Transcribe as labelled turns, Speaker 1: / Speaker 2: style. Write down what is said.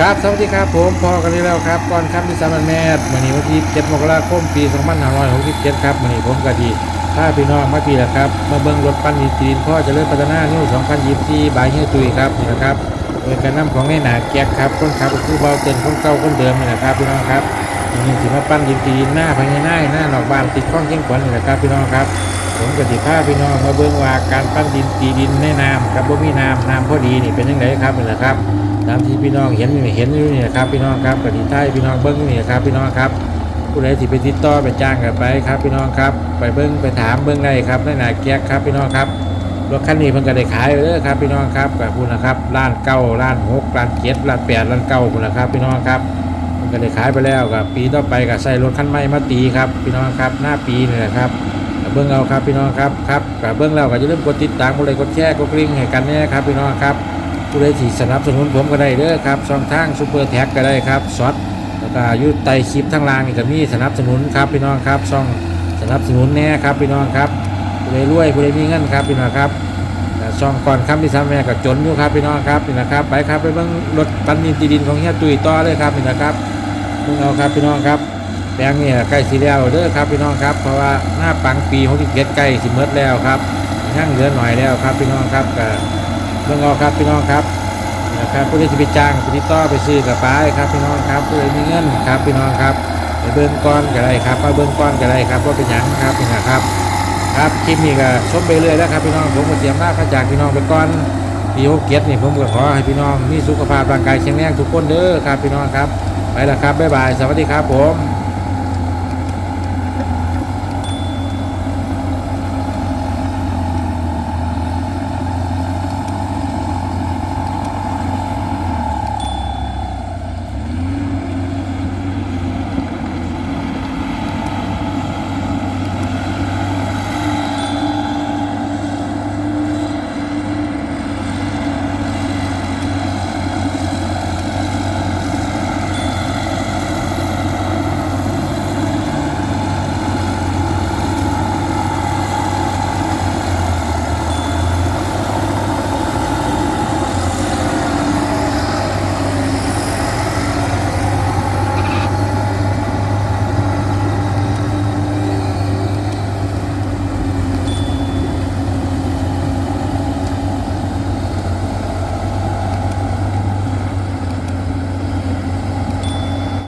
Speaker 1: ครับสวัสดีครับผมพอกันอีกแล้วครับก่อนครับที่สามวันแม่วันนี้วันที่7มกราคมปี2567ครับวันนี้ผมกะดีพาพี่น้องมาพี่แหละครับมาเบิ่งรถปั้นดินจีนพ่อจะเริ่มพัฒนานิ้ว2024บายเฮียตุยครับนี่นะครับโดยการนำของในหนาแก๊กครับคนขับก็คือเบาเตือนคนเก่าคนเดิมนี่นะครับพี่น้องครับนี่สิมาปั้นดินจีนหน้าภายในหน้าหน้าหนอกบานติดข้องเชียงขวัญนี่แหละครับพี่น้องครับผมกติพาพี่น้องมาเบิ่งว่าการปั้นดินตีดินในน้ำครับบ่มีน้ำน้ำพอดีนี่เป็นยังไงครับนี่แหละครับ ตามที่พี่น้องเห็นอยู่นี่เห็นอยู่นี่นะครับพี่น้องครับกติท้ายพี่น้องเบิ่งนี่นะครับพี่น้องครับผู้ใดที่ไปติดต่อไปจ้างกันไปครับ พี่น้องครับ ไปเบิ่งไปถามเบิ่งได้ครับในนาแก๊กครับพี่น้องครับรถคันนี้เพิ่นก็ได้ขายไปเลยครับพี่น้องครับกับพูดนะครับล้านเก้าล้านหกล้านเจ็ดล้านแปดล้านเก้าพุ่นะครับ พี่น้องครับเพิ่นก็ได้ขายไปแล้วกับปีต่อไปก็ใส่รถคันใหม่มาตีครับพี่น้องครับหน้าปีนี่แหละครับเบิ้งเอาครับพี่น้องครับครับกับเบิ้งแล้วก็อย่าลืมกดติดตามกดไลค์กดแชร์กดกริ่งให้กันเนี่ยครับพี่น้องครับ ผู้ใดที่สนับสนุนผมก็ได้เด้อครับช่องทางซูเปอร์แท็กก็ได้ครับซอสแล้วก็ยุไตคลิปทั้งล่างนี่ก็มีสนับสนุนครับพี่น้องครับช่องสนับสนุนแน่ครับพี่น้องครับผู้ใดรวยผู้ใดมีเงินครับพี่น้องครับแต่ช่องก่อนครับที่สามแม่ก็จนอยู่ครับพี่น้องครับนี่นะครับไปครับไปเบิ้งรถปันนินตีดินของเฮียตุยต่อเลยครับนี่นะครับเบิ้งเอาครับพี่น้องครับแปลงนี่ใกล้สีแล้วเด้อครับพี่น้องครับเพราะว่าหน้าปังปีของที่เก็ดใกล้สิเมดแล้วครับยังเหลือหน่อยแล้วครับพี่น้องครับก็ เรื่องเอาครับพี่น้องครับนะครับผู้ที่จะไปจ้างไปติดต่อไปซื้อกับป้ายครับพี่น้องครับผู้ใดมีเงินครับพี่น้องครับไปเบิ้งก้อนก็ได้ครับมาเบิ้งก้อนก็ได้ครับว่าเป็นหยังครับนี่นะครับครับคลิปนี้ก็ชมไปเรื่อยแล้วครับพี่น้องผมก็เตรียมหน้าพระจากพี่น้องไปก่อนปีหกเก็ดนี่ผมก็ขอให้พี่น้องมีสุขภาพร่างกายแข็งแรงทุกคนเด้อครับพี่น้องครับไปแล้วครับบ๊ายบายสวัสดีครับผม